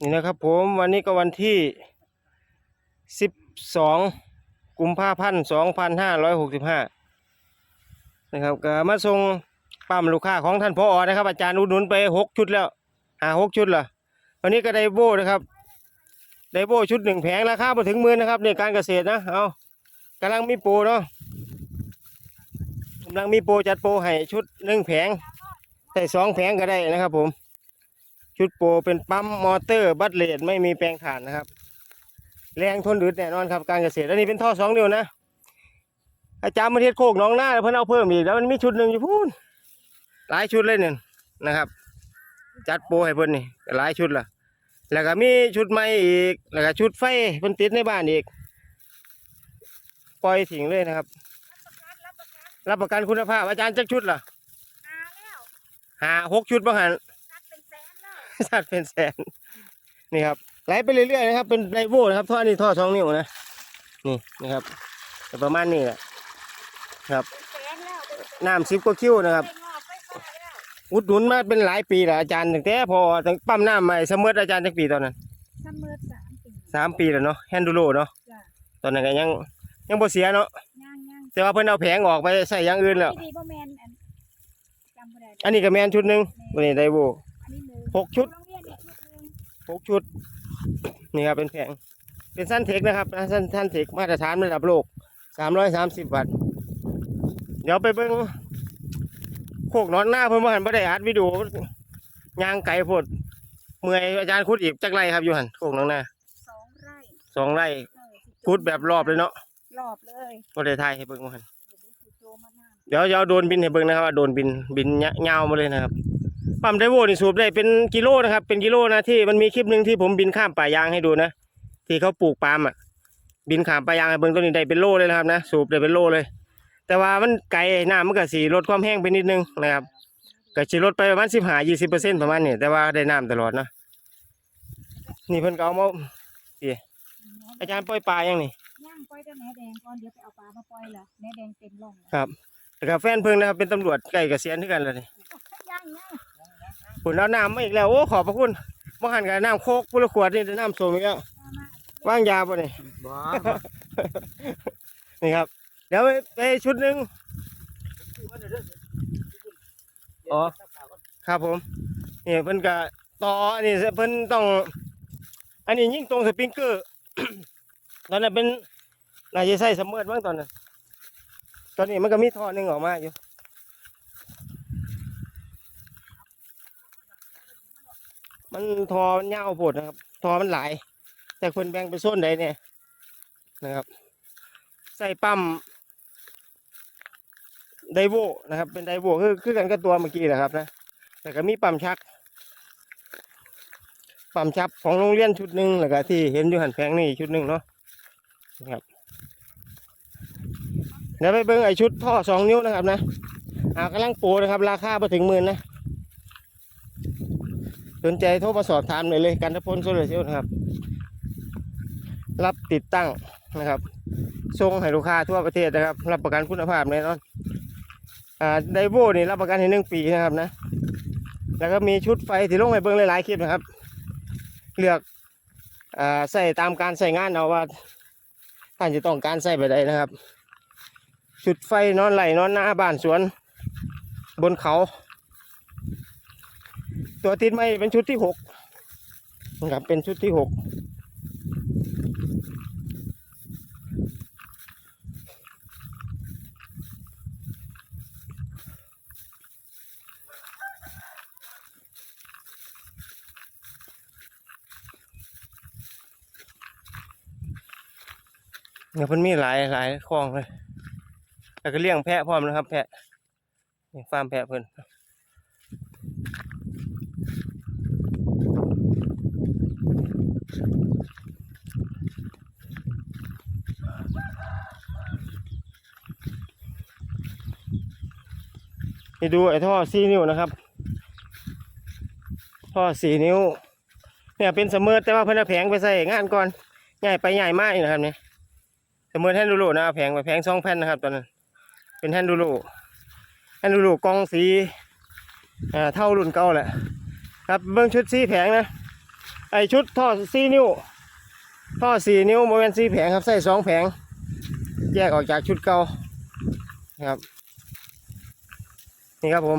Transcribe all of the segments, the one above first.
นี่นะครับผมวันนี้ก็วันที่สิบสองกุมภาพันธ์สองพันห้าร้อยหกสิบห้านะครับก็มาส่งปั๊มลูกค้าของท่านพอนะครับ อาจารย์อุดหนุนไปหกชุดแล้วหาหกชุดละวันนี้ก็ไดโบนะครับไดโบชุดหนึ่งแผงราคาพอถึงหมื่นนะครับในการเกษตรนะเอากำลังมีโปรเนาะกำลังมีโปรจัดโปรให้ชุดหนึ่งแผงใส่สองแผงก็ได้นะครับผม ชุดโปรเป็นปั๊มมอเตอร์บัตเลดไม่มีแปลงถ่านนะครับ แรงทนอึดแน่นอนครับการเกษตรอันนี้เป็นท่อสองนิ้วนะ อาจารย์มาเทศโคกหน้องหน้าแล้วเพิ่นเอาเพิ่มอีกแล้วมันมีชุดหนึ่งอยู่พูนหลายชุดเลยเนี่ยนะครับ จัดโปรให้เพิ่นนี่ก็หลายชุดละแล้วก็มีชุดใหม่อีกแล้วก็ชุดไฟเพิ่นติดในบ้านอีก ปล่อยทิ้งเลยนะครับ รับประกันคุณภาพอาจารย์จักชุดล่ะหาแล้วหาหกชุดบ้างหัน สัตว์เป็นแสนนี่ครับไหลไปเรื่อยๆนะครับ เป็นไดโวนะครับท่อนี้ท่อสองนิ้วนะนี่นะครับก็ประมาณนี้แหละครับเป็นแสนแล้วเป็นแสนน้ำสิบกว่าคิวนะครับไปงอกไปฟ้าแล้วอุดหนุนมาเป็นหลายปีแล้วอาจารย์ตั้งแต่พอตั้งปั๊มน้ำใหม่เสมออาจารย์จักปีตอนนั้นเสมอสามปีสามปีแล้วเนาะแฮนดูโรเนาะจ้ะตอนนั้นก็ยังยังบ่เสียเนาะย่างย่างแต่ว่าเพิ่นเอาแผงออกไปใส่อย่างอื่นแล้วที่ดีบ่แมนอันจำบ่ได้อันนี้ก็แมนชุดหนึ่งวันนี้ไดโวอันนี้ หนึ่งหกชุดโรงเรียนอีกชุดหนึ่งหกชุด นี่ครับเป็นแผง เป็นสั้นเทคนะครับสั้นสั้นเทคมาตรฐานระดับโลกสามร้อยสามสิบบาทเดี๋ยวไปเบิ้งโคกนอนหน้าเพิ่นมาหันบ่ได้อัดวิดีโอย่างไก่โพดเมื่อยอาจารย์คุดอีกจักไรครับอยู่หันโคกนอนหน้าสองไร่สองไร่เออสิคุดแบบรอบเลยเนาะรอบเลยบ่ได้ทายให้เบิ่งมาหันเดี๋ยวนี้สิโจมาน้ำเดี๋ยวเดี๋ยวโดนบินให้เบิ่งนะครับว่าโดนบินบินยาวมาเลยนะครับ ปั๊มไดโวนี่สูบได้เป็นกิโลนะครับ เป็นกิโลนะที่มันมีคลิปหนึ่งที่ผมบินข้ามป่ายางให้ดูนะ ที่เขาปลูกปาล์มอะ บินข้ามป่ายางให้เบิ่งตัวนี้ได้เป็นโลเลยนะครับนะสูบได้เป็นโลเลย แต่ว่ามันไกลน้ำมันก็สีลดความแห้งไปนิดนึงนะครับก็สิลดไปประมาณสิบห้ายี่สิบเปอร์เซ็นต์ประมาณนี้แต่ว่าได้น้ำตลอดนะนี่เพิ่นก็เอามาอาจารย์ปล่อยปลายังนี่ย่างปล่อยแต่แหนแดงก่อนเดี๋ยวไปเอาปลามาปล่อยละแหนแดงเต็มร่องแล้วครับแล้วก็แฟนเพิ่งนะครับเป็นตำรวจใกล้เกษียณที่กันเลยนี่ย่างย่าง คุณเอาน้ำมาอีกแล้ว โอ้ขอบพระคุณบ่หันกับน้ำโคกพุละขวดนี่แต่น้ำส้มอีกแล้วมามาว่างยาป่ะนี่บ้านี่ครับ เดี๋ยวไปชุดหนึ่งอ๋อครับผมนี่เพิ่นก็ต่ออันนี้เพิ่นต้อง อันนี้ยิ่งตรงสปริงเกอร์ตอนนั้นเป็นนายจะใส่สมเมิดบ้างตอนนั้นตอนนี้มันก็มีท่อหนึ่งออกมาอยู่ มันทอมันยาปวดนะครับ ทอมันหลาย แต่คนแบ่งไปโซนใดเนี่ยนะครับ ใส่ปั๊มไดโวนะครับ เป็นไดโวคือคือกันกับตัวเมื่อกี้นะครับนะ แต่ก็มีปั๊มชัก ปั๊มชักของโรงเรียนชุดหนึ่งแล้วก็ที่เห็นอยู่หันแพงนี่ชุดหนึ่งเนาะนะครับเดี๋ยวไปเบิ้งไอชุดท่อสองนิ้วนะครับนะอ่ากำลังปรนะครับ ราคาไปถึงหมื่นนะ สนใจโทรมาสอบถามเลยเลยกันทพลโซลาร์เซลล์นะครับ รับติดตั้งนะครับส่งให้ลูกค้าทั่วประเทศนะครับ รับประกันคุณภาพแน่นอนอ่าไดโวนี่รับประกันให้หนึ่งปีนะครับนะ แล้วก็มีชุดไฟที่ลงให้เบิ้งหลายๆคลิปนะครับ เลือกอ่าใส่ตามการใส่งานเอาว่าท่านจะต้องการใส่แบบใดนะครับ ชุดไฟนอนไหลนอนหน้าบ้านสวน บนเขา ตัวติดไม่เป็นชุดที่หกนะครับเป็นชุดที่หกเนี่ยเพิ่นมีหลายหลายคลองเลย แล้วก็เลี้ยงแพะพร้อมนะครับ แพ่ฟาร์มแพะเพิ่น นี่ดูไอ้ท่อสี่นิ้วนะครับ ท่อสี่นิ้ว เนี่ยเป็นเสมอแต่ว่าเพิ่นเอาแผงไปใส่งานก่อนใหญ่ไปใหญ่มากนะครับเนี่ยเสมอแฮนดูโรนะแผงไปแผงสองแผ่นนะครับตอนนั้น เป็นแฮนดูโรแฮนดูโรกองสีอ่าเท่ารุ่นเก่าแหละ ครับเบื้องชุดสี่แผงนะ ไอชุดท่อสี่นิ้ว ท่อสี่นิ้วโมเมนต์สี่แผงครับใส่สองแผง แยกออกจากชุดเก่าครับ นี่ครับผม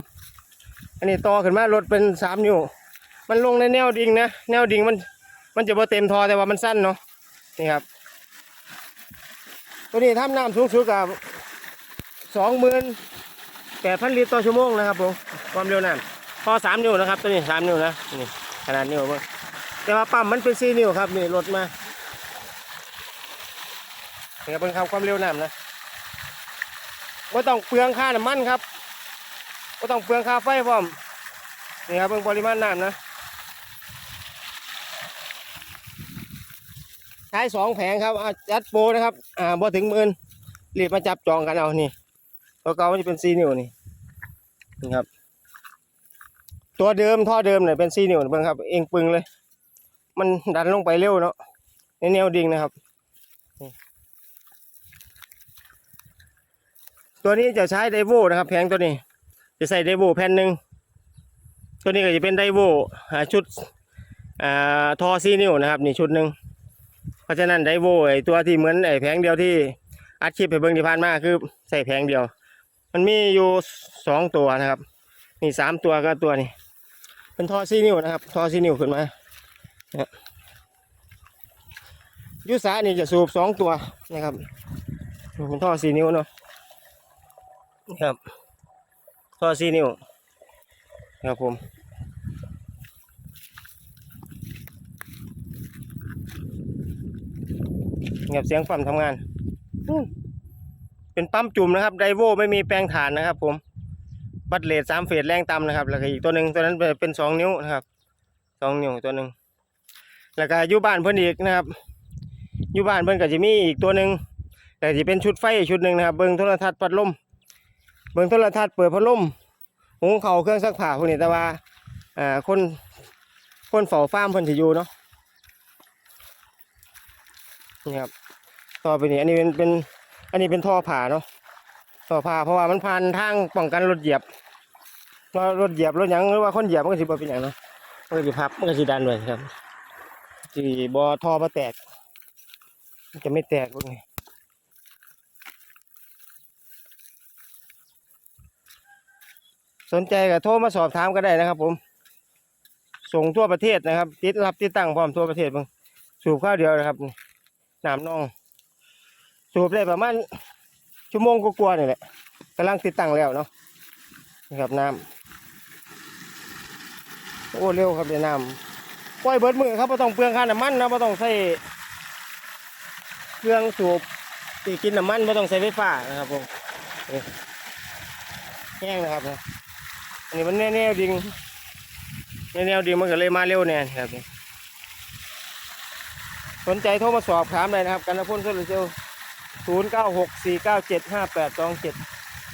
อันนี้ต่อขึ้นมารถเป็นสามนิ้ว มันลงในแนวดิ่งนะ แนวดิ่งมัน มันจะบ่เต็มทอแต่ว่ามันสั้นเนาะ นี่ครับ ตัวนี้ทำน้ำสูงสุดกับสองหมื่นแปดพันลิตรต่อชั่วโมงนะครับผมความเร็วน้ำพอสามนิ้วนะครับ ตัวนี้สามนิ้วนะ นี่ขนาดนิ้วเบิ่งแต่ว่าปั๊มมันเป็นสี่นิ้วครับนี่รถมานี่ครับเป็นคำความเร็วน้ำนะว่ต้องเปลืองค่าน้ำมันครับ ว่าต้องเปลืองค่าไฟพร้อมนี่ครับเป็นปริมาณน้ำนะใช้สองแผงครับอะจัดโปนะครับ อ่าพอถึงหมื่นรีบมาจับจองกันเอานี่ตัวเก่ามันจะเป็นสี่นิ้วนี่นี่ครับ ตัวเดิมท่อเดิมเนี่ยเป็นสี่นิ้วเบิ่งครับ เองปึงเลย มันดันลงไปเร็วเนาะในแนวดิ่งนะครับ ตัวนี้จะใช้ไดโวนะครับ แผงตัวนี้ จะใส่ไดโวแผ่นหนึ่งตัวนี้ก็จะเป็นไดโว่ชุดอ่าทอสี่นิ้วนะครับนี่ชุดหนึ่งเพราะฉะนั้นไดโวไอตัวที่เหมือนไอแผงเดียวที่อัดคลิปไปเบิ่งที่ผ่านมาคือใส่แผงเดียว มันมีอยู่สองตัวนะครับนี่สามตัวก็ตัวนี้เป็นท่อซีนิ้วนะครับท่อซีนิ้วขึ้นมายุสานี่จะสูบสองตัวนะครับเป็นท่อซีนิ้วเนาะครับ ท่อซีนิ้วครับผมเงียบเสียงปั๊มทำงาน เป็นปั๊มจุ่มนะครับ ไดโวไม่มีแปลงฐานนะครับผมบัตรเลทสามเฟสแรงต่ำนะครับ แล้วก็อีกตัวหนึ่งตัวนั้นเป็นสองนิ้วนะครับสองนิ้วตัวหนึ่งแล้วก็อยู่บ้านเพิ่นอีกนะครับอยู่บ้านเพิ่นก็จะมีอีกตัวหนึ่งแต่จะเป็นชุดไฟชุดหนึ่งนะครับ เบิ้งโทรทัศน์พัดลม บิ้งโทรทัศน์เปิดพัดลมหุงเข่าเครื่องซักผ้าพวกนี้แต่ว่าอ่าคนคนเฝ้าฟาร์มเพิ่นสิอยู่เนาะนี่ครับต่อไปนี้อันนี้เป็นเป็น อันนี้เป็นท่อผ่าเนาะต่อผ้าเพราะว่ามันผ่านทางป้องกันรถเหยียบว่ารถเหยียบรถหยังหรือว่าคนเหยียบมันก็สิบ่เป็นอย่างเนาะมันก็สิพับมันก็สิดันด้วยครับสิบ่ท่อบ่แตกมันจะไม่แตกพวกนี้ สนใจก็โทรมาสอบถามก็ได้นะครับ ผม ส่งทั่วประเทศนะครับ ติดรับติดตั้งพร้อมทั่วประเทศเบิ่งสูบข้าวเดียวนะครับน้ำนอง สูบได้ประมาณชั่วโมงก็กลัวาๆนี่แหละกำลังติดตั้งแล้วเนาะนะครับน้ำโอ้เร็วครับเดี๋ยวน้ำปล่อยเบิดมือครับไม่ต้องเปลืองค่าน้ำมันนะไม่ต้องใช้เครื่องสูบตีกินน้ำมันไม่ต้องใช้ไฟฟ้านะครับผมแห้งนะครับนะ อันนี้มันแนวแนวๆดิ่งแนวแนวๆดิ่งมันก็เลยมาเร็วแน่ครับสนใจโทรมาสอบถามเลยนะครับ กันนะพ่นโซลูเซลศูนย์เก้าหกสี่เก้าเจ็ดห้าแปดสองเจ็ด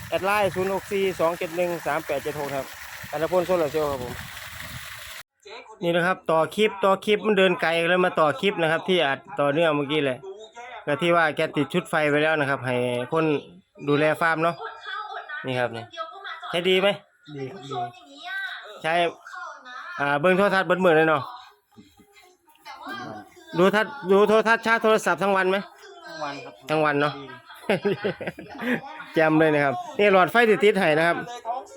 แอดไลน์ศูนย์หกสี่สองเจ็ดหนึ่งสามแปดเจ็ดหกครับกันตะพลโซลาร์เซลล์ครับผมนี่นะครับต่อคลิปต่อคลิปมันเดินไกลเลยมาต่อคลิปนะครับ ที่อัดต่อเนื่องเมื่อกี้เลยก็ที่ว่าแกติดชุดไฟไปแล้วนะครับ ให้คนดูแลฟาร์มเนาะนี่ครับนี่ใช้ดีไหม ดีดีใช้อ่าเบิ้งโทรทัศน์เบิ้งมือเลยเนาะดูทัศน์ดูโทรทัศน์ชาร์จโทรศัพท์ทั้งวันไหมทั้งวันครับทั้งวันเนาะจำเลยนะครับนี่หลอดไฟติดติดๆให้นะครับ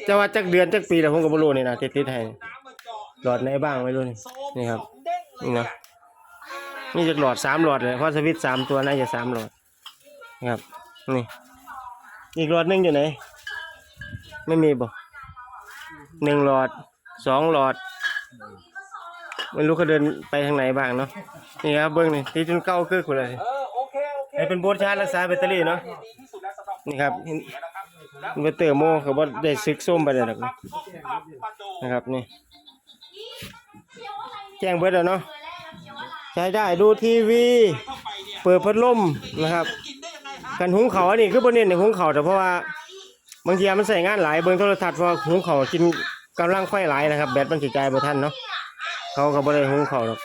จะว่าจักเดือนจักปีแล้วผมก็บ่รู้นี่นะติดติดๆให้หลอดไหนบ้างไม่รู้นี่นี่ครับนี่นะนี่จะหลอดสามหลอดเลยเพราะสวิตช์สามตัวน่าจะสามหลอดนี่ครับนี่อีกหลอดหนึงอยู่ไหนไม่มีบ่ หนึ่งหลอดสองหลอดไม่รู้เขาเดินไปทางไหนบ้างเนาะนี่ครับเบิ้งนี่ที่จนเก้าคือคนเลยเออโอเคโอเคให้เป็นโบทชาร์จรักษาแบตเตอรี่เนาะนี่ครับเสียนะครับแล้วอินเตอร์โมเขาบอกได้ซึกส้มไปเลยนะครับนะครับนี่แจ้งเบิดแล้วเนาะใช้ได้ดูทีวี เปิดพัดลมนะครับกันหุงเขาอันนี้คือบนเน้นในหุงเขาแต่เพราะว่า บางทีมันใส่งานหลายเบิ่งโทรศัศน์พอหูเขากินกำลังไฟหลายนะครับ แบตมันสิกลายบ่ท่านเนาะเขาก็บ่ได้หูเขาวหรอก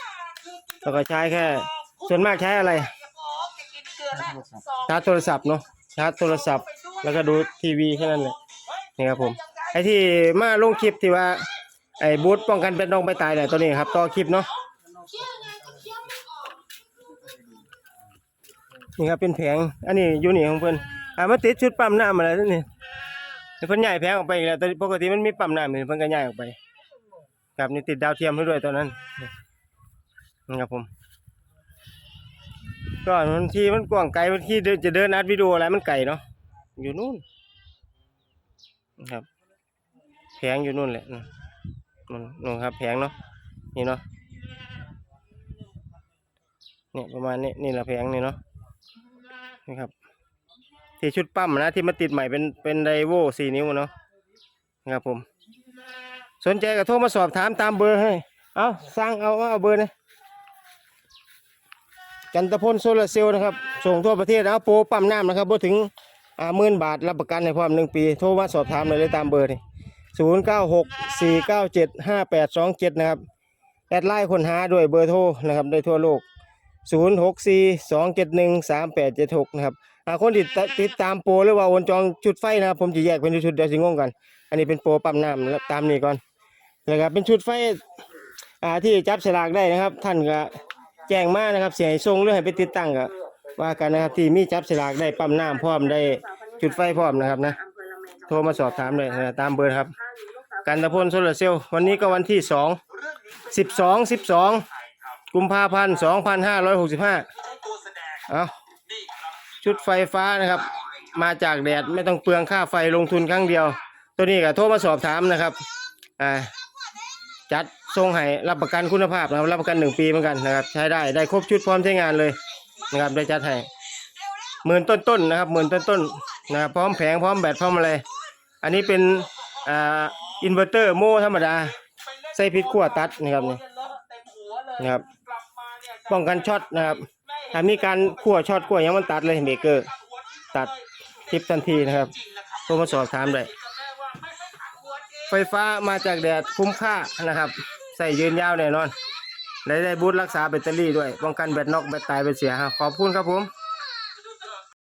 แล้วก็ใช้แค่ ส่วนมากใช้อะไรชาร์จโทรศัพท์เนาะชาร์จโทรศัพท์ แล้วก็ดูทีวีแค่นั้นแหละนี่ครับผมไอที่มาลงคลิปที่ว่า ไอ้บูธป้องกันเป็นน้องไปตายเนี่ยตัวนี้ครับต่อคลิปเนาะนี่ครับเป็นแผง อันนี้อยู่นี่ของเพื่อนอ่ามาติดชุดปั๊มน้ำอะไรนี่ วนี่เพิ่นย้ายแผงออกไปอีกแล้วแต่ปกติมันมีปั๊มน้ำนี่เพิ่นก็ย้ายออกไปครับนี่ติดดาวเทียมให้ด้วยตอนนั้นนี่ครับผมก็บางทีมันกว้างไกลบางทีเดินจะเดินอัดวิดีโออะไรมันไกลเนาะอยู่นู่นนะครับแผงอยู่นู่นแหละนู่นนู่นนู่นครับแผงเนาะนี่เนาะเนี่ยประมาณนี้นี่แหละแผงนี่เนาะนี่ครับ ที่ชุดปั๊มนะที่มาติดใหม่เป็นเป็นไดโวสี่นิ้วเนาะนะครับผม สนใจก็โทรมาสอบถามตามเบอร์ให้ เอาสร้างเอาเอาเบอร์นะกันตะพลโซลาร์เซลล์นะครับ ส่งทั่วประเทศเอาโปรปั๊มน้ำนะครับบ่ถึงอ่าหมื่นบาทรับประกันให้พร้อมหนึ่งปี โทรมาสอบถามเลยเลยตามเบอร์นี่ศูนย์เก้าหกสี่เก้าเจ็ดห้าแปดสองเจ็ดนะครับ แอดไลน์คนหาด้วยเบอร์โทรนะครับได้ทั่วโลกศูนย์หกสี่สองเจ็ดหนึ่งสามแปดเจ็ดหกนะครับ อ่าคนติดติดตามโปรหรือว่าโอนจองชุดไฟนะครับผมจะแยกเป็นชุดๆเดี๋ยวสิงงกัน อันนี้เป็นโปรปั๊มน้ำนะครับตามนี้ก่อนแล้วก็เป็นชุดไฟอ่าที่จับฉลากได้นะครับ ท่านก็แจ้งมานะครับเสียให้ส่งหรือให้ไปติดตั้งก็ว่ากันนะครับที่มีจับฉลากได้ปั๊มน้ำพร้อมได้จุดไฟพร้อมนะครับนะโทรมาสอบถามเลยนะตามเบอร์ครับ กันตะพลโซลาร์เซลล์วันนี้ก็วันที่สองสิบสองสิบสองกุมภาพันธ์สองพันห้าร้อยหกสิบห้าตัวแสดงเอานี่ครับ ชุดไฟฟ้านะครับ มาจากแดดไม่ต้องเปลืองค่าไฟลงทุนครั้งเดียว ตัวนี้ก็โทรมาสอบถามนะครับอ่าจัดส่งให้รับประกันคุณภาพนะครับรับประกันหนึ่งปีเหมือนกันนะครับ ใช้ได้ได้ครบชุดพร้อมใช้งานเลยนะครับได้จัดให้หมื่นต้นๆนะครับหมื่นต้นๆนะครับพร้อมแผงพร้อมแบตพร้อมอะไร อันนี้เป็นอ่าอินเวอร์เตอร์โม่ธรรมดาใส่พิษขั้วตัดนะครับนี่ยนะครับป้องกันช็อตนะครับ ถ้ามีการขั้วช็อตขั้วยังมันตัดเลยเบรกเกอร์ตัดคลิปทันทีนะครับโทรมาสอบถามได้ไฟฟ้ามาจากแดดคุ้มค่านะครับ ใส่ยืนยาวแน่นอนได้ได้บูทรักษาแบตเตอรี่ด้วยป้องกันแบตน็อกแบตตายแบตเสียครับขอบคุณครับผม